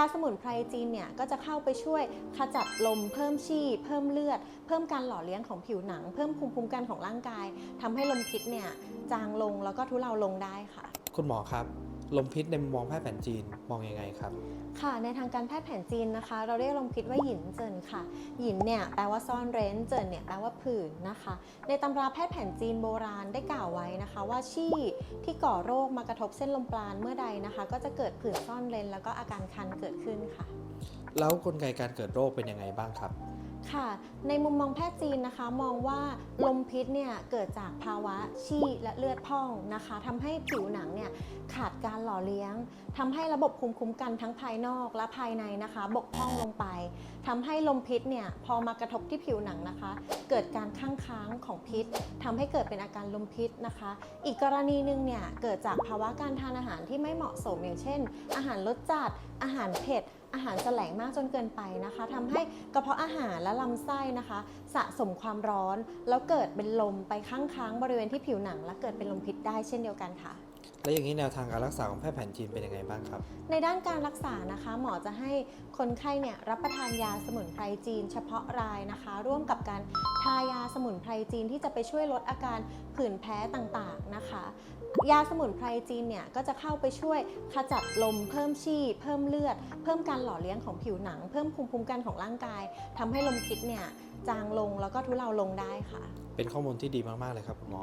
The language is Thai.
ยาสมุนไพรจีนเนี่ยก็จะเข้าไปช่วยขจัดลมเพิ่มชีพเพิ่มเลือด เพิ่มการหล่อเลี้ยงของผิวหนัง เพิ่มภูมิคุ้มกันของร่างกายทำให้ลมพิษเนี่ยจางลงแล้วก็ทุเลาลงได้ค่ะ คุณหมอครับ ลมพิษในมุมมองแพทย์แผนจีนมองยังไงครับ ค่ะ ในทางการแพทย์แผนจีนนะคะ เราเรียกลมพิษว่าหยินเจินค่ะ หยินเนี่ยแปลว่าซ่อนเร้น เจินเนี่ยแปลว่าผื่นนะคะ ในตำราแพทย์แผนจีนโบราณได้กล่าวไว้นะคะ ว่าชี่ที่ก่อโรคมากระทบเส้นลมปราณเมื่อใดนะคะ ก็จะเกิดผื่นซ่อนเร้นแล้วก็อาการคันเกิดขึ้นค่ะ แล้วกลไกการเกิดโรคเป็นยังไงบ้างครับ ค่ะ ในมุมมองแพทย์จีนนะคะมองว่าลมพิษเนี่ยเกิดจากภาวะชี่และเลือดพองนะคะทำให้ผิวหนังเนี่ยขาดการหล่อเลี้ยงทำให้ระบบภูมิคุ้มกันทั้งภายนอกและภายในนะคะ บกพร่องลงไปทำให้ลมพิษเนี่ยพอมากระทบที่ผิวหนังนะคะ เกิดการข้างค้างของพิษทำให้เกิดเป็นอาการลมพิษนะคะ อีกกรณีหนึ่งเนี่ยเกิดจากภาวะการทานอาหารที่ไม่เหมาะสมอย่างเช่น อาหารรสจัดอาหารเผ็ดอาหารแสลงมากจนเกินไปนะคะทำให้กระเพาะอาหารและลำไส้นะคะ สะสมความร้อน แล้วเกิดเป็นลมไปข้างค้างบริเวณที่ผิวหนัง และเกิดเป็นลมพิษได้เช่นเดียวกันค่ะ แล้วอย่างนี้แนวทางการรักษาของแพทย์แผนจีนเป็นยังไงบ้างครับ ในด้านการรักษานะคะ หมอจะให้คนไข้เนี่ยรับประทานยาสมุนไพรจีน เฉพาะรายนะคะ ร่วมกับการทายาสมุนไพรจีนที่จะไปช่วยลดอาการผื่นแพ้ต่างๆนะคะ ยาสมุนไพรจีนเนี่ยก็จะเข้าไปช่วยขจัดลมเพิ่มชีพเพิ่มเลือด เพิ่มการหล่อเลี้ยงของผิวหนัง เพิ่มภูมิคุ้มกันของร่างกายทำให้ลมพิษเนี่ยจางลงแล้วก็ทุเลาลงได้ค่ะ เป็นข้อมูลที่ดีมากๆเลยครับคุณหมอ